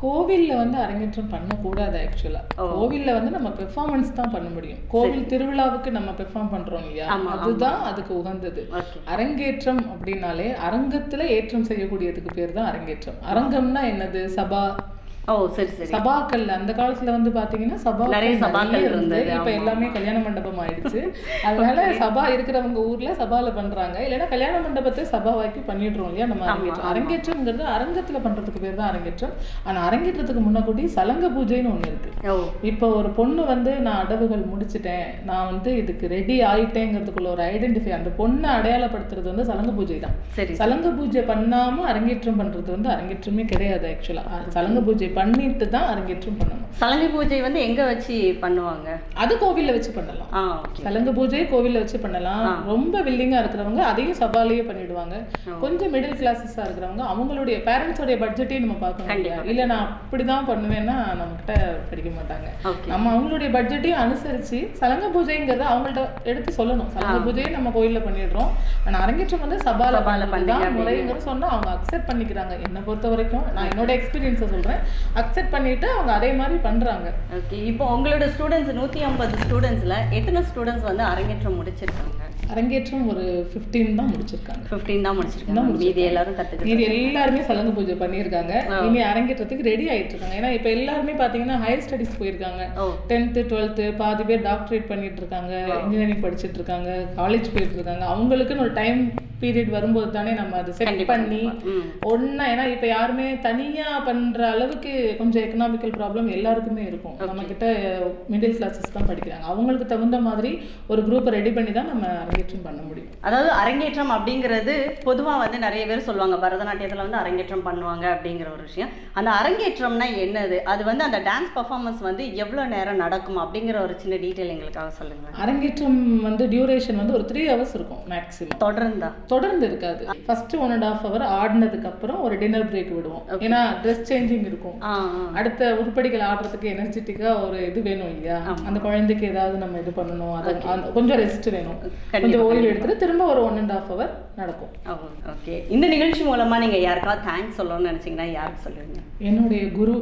Speaker 2: கோவில்ல வந்து அரங்கேற்றம் பண்ணக்கூடாது ஆக்சுவலா கோவில்ல வந்து நம்ம பெர்ஃபார்மன்ஸ் தான் பண்ண முடியும். கோவில் திருவிழாவுக்கு நம்ம பெர்ஃபார்ம் பண்றோம் இல்லையா? அதுதான் அதுக்கு உகந்தது. அரங்கேற்றம் அப்படின்னாலே அரங்கத்துல ஏற்றம் செய்யக்கூடியதுக்கு பேர் தான் அரங்கேற்றம். அரங்கம்னா என்னது? சபா
Speaker 1: ஓ சரி சரி.
Speaker 2: சபாக்கள்ல அந்த காலத்துல வந்து பாத்தீங்கன்னா சபா
Speaker 1: நிறைய சபாக்கள் இருந்தது,
Speaker 2: இப்ப எல்லாமே கல்யாண மண்டபம் ஆயிடுச்சு. அதனால சபா இருக்கிறவங்க ஊர்ல சபால பண்றாங்க. இல்லைன்னா கல்யாண மண்டபத்தை சபாவாக்கி பண்ணிடுறோம் இல்லையா? நம்ம அரங்கேற்றம். அரங்கேற்றம்ங்கிறது அரங்கத்துல பண்றதுக்கு பேர் தான் அரங்கேற்றம். ஆனா அரங்கேற்றத்துக்கு முன்னாடி சலங்க பூஜைன்னு ஒண்ணு இருக்கு. இப்போ ஒரு பொண்ணு வந்து நான் அடவுகள் முடிச்சிட்டேன். நான் வந்து இதுக்கு ரெடி ஆயிட்டேங்கிறதுக்குள்ள ஒரு ஐடென்டிஃபை அந்த பொண்ணை அடையாளப்படுத்துறது வந்து சலங்க பூஜை தான்.
Speaker 1: சரி
Speaker 2: சலங்க பூஜை பண்ணாம அரங்கேற்றம் பண்றது வந்து அரங்கேற்றமே கிடையாது ஆக்சுவலா சலங்க பூஜை பண்ணிட்டு தான் அரங்கேற்றம் பண்ணணும்.
Speaker 1: சலங்கை பூஜை வந்து எங்க வச்சு பண்ணுவாங்க?
Speaker 2: அது கோவில்ல வச்சு பண்ணலாம். சலங்க பூஜை கோவில்ல வச்சு பண்ணலாம். ரொம்ப வில்லிங்கா இருக்கிறவங்க அதையும் சபாலேயே பண்ணிடுவாங்க. கொஞ்சம் மிடில் கிளாஸஸா இருக்கிறவங்க அவங்களுடைய பேரண்ட்ஸோடைய பட்ஜெட்டையும் நம்ம பார்க்கணும்? இல்ல நான் அப்படிதான் பண்ணுவேன்னா நம்ம கிட்ட படிக்க மாட்டாங்க. நம்ம அவங்களுடைய பட்ஜெட்டையும் அனுசரிச்சு சலங்க பூஜைங்கிறத அவங்கள்ட்ட எடுத்து சொல்லணும். சலங்க பூஜையை நம்ம கோயில்ல பண்ணிடுறோம். ஆனா அரங்கேற்றம் வந்து சபால முறைங்கிறது சொன்னா அவங்க அக்செப்ட் பண்ணிக்கிறாங்க. என்னை பொறுத்த வரைக்கும் நான் என்னோட எக்ஸ்பீரியன்ஸை சொல்றேன். அக்செப்ட் பண்ணிட்டு அவங்க அதே மாதிரி பண்றாங்க.
Speaker 1: ஓகே இப்போ உங்களோட ஸ்டூடெண்ட்ஸ் நூற்றி ஐம்பது ஸ்டூடெண்ட்ஸில் எத்தனை ஸ்டூடெண்ட்ஸ் வந்து அரங்கேற்றம் முடிச்சிருக்காங்க?
Speaker 2: அரங்கேற்றம் ஒரு 15 தான் முடிச்சிருக்காங்க.
Speaker 1: ஃபிஃப்டீன் தான் முடிச்சிருக்காங்க. மீதி எல்லாரும் கற்றுக்கிட்டு
Speaker 2: இது எல்லாருமே சலங்க பூஜை பண்ணியிருக்காங்க. இனி அரங்கேற்றத்துக்கு ரெடி ஆயிட்டு இருக்காங்க. ஏன்னா இப்ப எல்லாருமே பாத்தீங்கன்னா ஹையர் ஸ்டடிஸ் போயிருக்காங்க. டென்த்து டுவெல்த்து பாதி பேர் டாக்டரேட் பண்ணிட்டு இருக்காங்க. இன்ஜினியரிங் படிச்சுட்டு இருக்காங்க. காலேஜ் போயிட்டு இருக்காங்க. அவங்களுக்குன்னு ஒரு டைம் பீரியட் வரும்போது தானே நம்ம அதை செட் பண்ணி. ஒண்ணா ஏன்னா இப்ப யாருமே தனியா பண்ற அளவுக்கு கொஞ்சம் எக்கனாமிக்கல் ப்ராப்ளம் எல்லாருக்குமே இருக்கும். நம்ம கிட்ட மிடில் கிளாஸஸ் தான் படிக்கிறாங்க. அவங்களுக்கு தகுந்த மாதிரி ஒரு குரூப்பை ரெடி பண்ணி தான் நம்ம அரங்கேற்றம் பண்ண முடியும்.
Speaker 1: அதாவது அரங்கேற்றம் அப்படிங்கிறது பொதுவா வந்து நிறைய பேர் சொல்லுவாங்க பரதநாட்டியத்துல வந்து அரங்கேற்றம் பண்ணுவாங்க அப்படிங்கிற ஒரு விஷயம். அந்த அரங்கேற்றம்னா என்னது? அது வந்து அந்த டான்ஸ் பர்ஃபார்மன்ஸ் வந்து எவ்வளவு நேரம் நடக்கும் அப்படிங்கிற ஒரு சின்ன டீட்டெயில் எங்களுக்காக சொல்லுங்க
Speaker 2: அரங்கேற்றம் வந்து டியூரேஷன் வந்து ஒரு த்ரீ ஹவர்ஸ் இருக்கும் மேக்ஸிமம்
Speaker 1: தொடர்ந்தா?
Speaker 2: தொடர்ந்து இருக்காது first one and half hour ஆடினதுக்கு அப்புறம் ஒரு டின்னர் பிரேக் விடுவோம். ஏன்னா ட்ரெஸ் சேஞ்சிங் இருக்கும். அடுத்த உருப்படிகள் ஆடுறதுக்கு எனர்ஜெட்டிக்கா ஒரு இது வேணும் இல்லையா? அந்த குழந்தைக்கு ஏதாவது நம்ம இது பண்ணணும். அது கொஞ்சம் ரெஸ்ட் வேணும். கொஞ்சம் ஓய்வு எடுத்துட்டு திரும்ப ஒரு ஒன் அண்ட் ஹாஃப் ஹவர் நடக்கும்.
Speaker 1: ஓகே இந்த நிகழ்ச்சி மூலமா நீங்க யாருக்காவது தேங்க்ஸ் சொல்லணும்னு நினைச்சீங்கன்னா யாருக்கு சொல்லுவீங்க?
Speaker 2: என்னுடைய குரு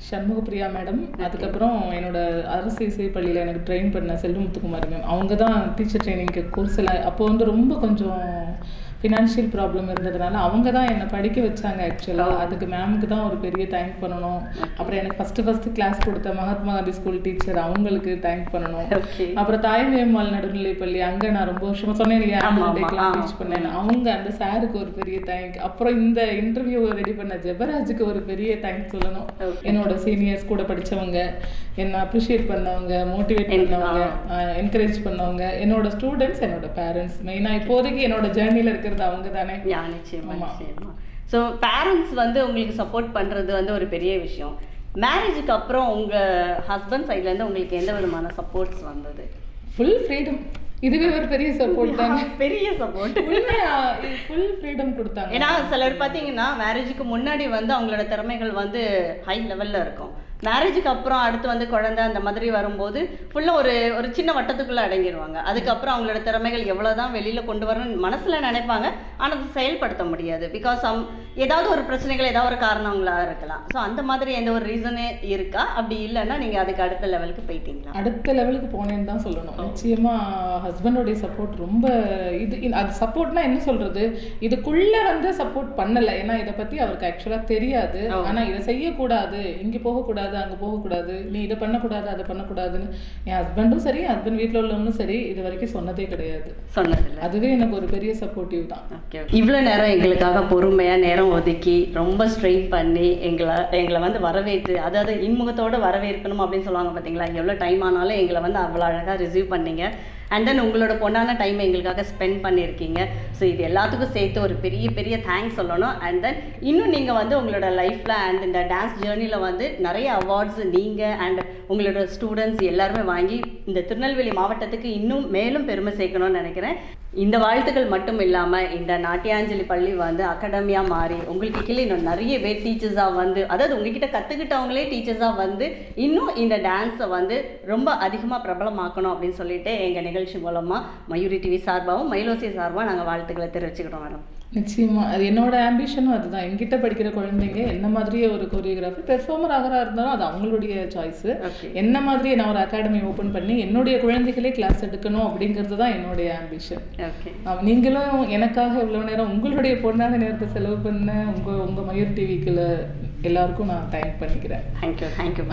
Speaker 2: சண்முகப்பிரியா மேடம் அதுக்கப்புறம் என்னோட அரசு இசை பள்ளியில் எனக்கு ட்ரெயின் பண்ண செல்வமுத்துக்குமாரி மேம் அவங்க தான் டீச்சர் ட்ரைனிங்க்கு கோர்ஸில் அப்போ வந்து ரொம்ப கொஞ்சம் ஃபினான்ஷியல் ப்ராப்ளம் இருந்ததுனால அவங்க தான் என்னை படிக்க வச்சாங்க ஆக்சுவலாக அதுக்கு மேம்க்கு தான் ஒரு பெரிய தேங்க் பண்ணணும். அப்புறம் எனக்கு ஃபஸ்ட்டு ஃபஸ்ட்டு கிளாஸ் கொடுத்த மகாத்மா காந்தி ஸ்கூல் டீச்சர் அவங்களுக்கு தேங்க் பண்ணணும். அப்புறம் தாய்மயம்மாள் நடுநிலைப் பள்ளி அங்க நான் ரொம்ப வருஷமா சொன்னேன் இல்லையா teach பண்ணேன். அவங்க அந்த சாருக்கு ஒரு பெரிய தேங்க் அப்புறம் இந்த இன்டர்வியூ ரெடி பண்ண ஜெபராஜுக்கு ஒரு பெரிய தேங்க் சொல்லணும். என்னோட சீனியர்ஸ் கூட படிச்சவங்க. என்ன அப்ரிஷியேட் பண்ணவங்க மோட்டிவேட் பண்ணவங்க என்கரேஜ் பண்ணவங்க என்னோட ஸ்டூடெண்ட்ஸ் என்னோட பேரண்ட்ஸ் மெயினா இப்போதைக்கு என்னோட ஜேர்னில இருக்கிறது அவங்க தானே
Speaker 1: நிச்சயமா ஸோ பேரண்ட்ஸ் வந்து உங்களுக்கு சப்போர்ட் பண்றது வந்து ஒரு பெரிய விஷயம். மேரேஜுக்கு அப்புறம் உங்க ஹஸ்பண்ட் சைட்ல இருந்து உங்களுக்கு எந்த விதமான சப்போர்ட்ஸ் வந்தது?
Speaker 2: ஃபுல் ஃப்ரீடம் இதுவே ஒரு பெரிய சப்போர்ட் தானே.
Speaker 1: பெரிய சப்போர்ட்
Speaker 2: ஃபுல் ஃப்ரீடம் கொடுத்தாங்க.
Speaker 1: ஏன்னா சிலர் பார்த்தீங்கன்னா மேரேஜுக்கு முன்னாடி வந்து அவங்களோட திறமைகள் வந்து ஹை லெவல்ல இருக்கும். மேரேஜுக்கு அப்புறம் அடுத்து வந்து குழந்தை அந்த மாதிரி வரும்போது ஃபுல்லாக ஒரு ஒரு சின்ன வட்டத்துக்குள்ளே அடங்கிடுவாங்க அதுக்கப்புறம் அவங்களோட திறமைகள் எவ்வளோதான் வெளியில் கொண்டு வரணும்னு மனசில் நினைப்பாங்க. ஆனால் அதை செயல்படுத்த முடியாது. பிகாஸ் அம் ஏதாவது ஒரு பிரச்சனைகள் ஏதாவது ஒரு காரணங்களா இருக்கலாம். ஸோ அந்த மாதிரி எந்த ஒரு ரீசனே இருக்கா? அப்படி இல்லைன்னா நீங்கள் அதுக்கு அடுத்த லெவலுக்கு போயிட்டீங்களா?
Speaker 2: அடுத்த லெவலுக்கு போனேன்னு தான் சொல்லணும். நிச்சயமா ஹஸ்பண்டோடைய சப்போர்ட் ரொம்ப இது அது சப்போர்ட்னா என்ன சொல்றது? இதுக்குள்ள வந்து சப்போர்ட் பண்ணல. ஏன்னா இதை பத்தி அவருக்கு ஆக்சுவலா தெரியாது.
Speaker 1: ஓ.
Speaker 2: ஆனா இதை செய்யக்கூடாது இங்க போகக்கூடாது அங்க போகக்கூடாது நீ இதை பண்ணக்கூடாது அதை பண்ணக்கூடாதுன்னு என் ஹஸ்பண்டும் சரி ஹஸ்பண்ட் வீட்ல உள்ளவங்களும் சரி இது வரைக்கும் சொன்னதே கிடையாது.
Speaker 1: சொன்னதில்ல.
Speaker 2: அதுவே எனக்கு ஒரு பெரிய சப்போர்ட்டிவ் தான்.
Speaker 1: இவ்வளோ நேரம் எங்களுக்காக பொறுமையாக நேரம் ஒதுக்கி ரொம்ப ஸ்ட்ரெயின் பண்ணி எங்களை எங்களை வந்து வரவேற்று அதாவது இன்முகத்தோடு வரவேற்கணும் அப்படின்னு சொல்லுவாங்க பார்த்தீங்களா எவ்வளோ டைம் ஆனாலும் எங்களை வந்து அவ்வளோ அழகாக ரிசீவ் பண்ணீங்க. அண்ட் தென் உங்களோட பொண்ணான டைம் எங்களுக்காக ஸ்பெண்ட் பண்ணியிருக்கீங்க ஸோ இது எல்லாத்துக்கும் சேர்த்து ஒரு பெரிய பெரிய தேங்க்ஸ் சொல்லணும். அண்ட் தென் இன்னும் நீங்கள் வந்து உங்களோட லைஃப்பில் அண்ட் இந்த டான்ஸ் ஜேர்னியில் வந்து நிறைய அவார்ட்ஸ் நீங்கள் அண்ட் உங்களோட ஸ்டூடெண்ட்ஸ் எல்லாருமே வாங்கி இந்த திருநெல்வேலி மாவட்டத்துக்கு இன்னும் மேலும் பெருமை சேர்க்கணும்னு நினைக்கிறேன். இந்த வாழ்த்துக்கள் மட்டும் இல்லாமல் இந்த நாட்டியாஞ்சலி பள்ளி வந்து அகாடமியாக மாறி உங்களுக்கு கீழே இன்னும் நிறைய பேர் டீச்சர்ஸாக வந்து அதாவது உங்ககிட்ட கற்றுக்கிட்டவங்களே டீச்சர்ஸாக வந்து இன்னும் இந்த டான்ஸை வந்து ரொம்ப அதிகமாக பிரபலமாக்கணும் அப்படின்னு சொல்லிட்டு எங்கள் நிகழ்ச்சி மூலமாக மயூரி டிவி சார்பாகவும் மயிலோசி சார்பாக நாங்கள் வாழ்த்துக்களை தெரிவிச்சுக்கிறோம் மேடம்.
Speaker 2: நிச்சயமா. அது என்னோட ஆம்பிஷனும் அதுதான். என்கிட்ட படிக்கிற குழந்தைங்க என்ன மாதிரியே ஒரு கொரியோகிராஃபி பெர்ஃபார்மர் ஆகிறா இருந்தாலும் அது அவங்களுடைய சாய்ஸ் என்ன மாதிரி நான் ஒரு அகாடமி ஓபன் பண்ணி என்னுடைய குழந்தைகளே கிளாஸ் எடுக்கணும் அப்படிங்கிறது தான் என்னுடைய ஆம்பிஷன் நீங்களும் எனக்காக இவ்வளவு நேரம் உங்களுடைய பொண்ணான நேரத்தை செலவு பண்ண உங்க உங்க மயூர் டிவிக்குள்ள எல்லாருக்கும் நான் தேங்க் பண்ணிக்கிறேன்.
Speaker 1: தேங்க்யூ தேங்க்யூ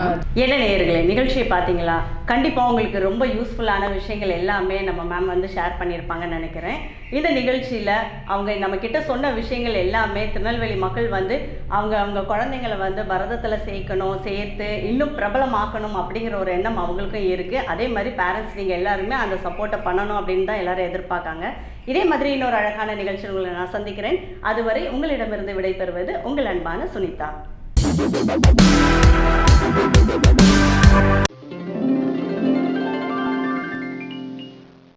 Speaker 1: என்ன நேயர்களே நிகழ்ச்சியை பார்த்தீங்களா? கண்டிப்பாக உங்களுக்கு ரொம்ப யூஸ்ஃபுல்லான விஷயங்கள் எல்லாமே நம்ம மேம் வந்து ஷேர் பண்ணியிருப்பாங்கன்னு நினைக்கிறேன். இந்த நிகழ்ச்சியில் அவங்க நம்ம கிட்ட சொன்ன விஷயங்கள் எல்லாமே திருநெல்வேலி மக்கள் வந்து அவங்க அவங்க குழந்தைங்களை வந்து பரதத்தில் சேர்க்கணும் சேர்த்து இன்னும் பிரபலமாக்கணும் அப்படிங்கிற ஒரு எண்ணம் அவங்களுக்கும் இருக்குது அதே மாதிரி பேரண்ட்ஸ் நீங்கள் எல்லாருமே அந்த சப்போர்ட்டை பண்ணணும் அப்படின்னு தான் எல்லாரும் எதிர்பார்க்காங்க. இதே மாதிரி இன்னொரு அழகான நிகழ்ச்சி உங்களை நான் சந்திக்கிறேன். அதுவரை உங்களிடமிருந்து விடைபெறுவது உங்கள் அன்பான சுனிதா.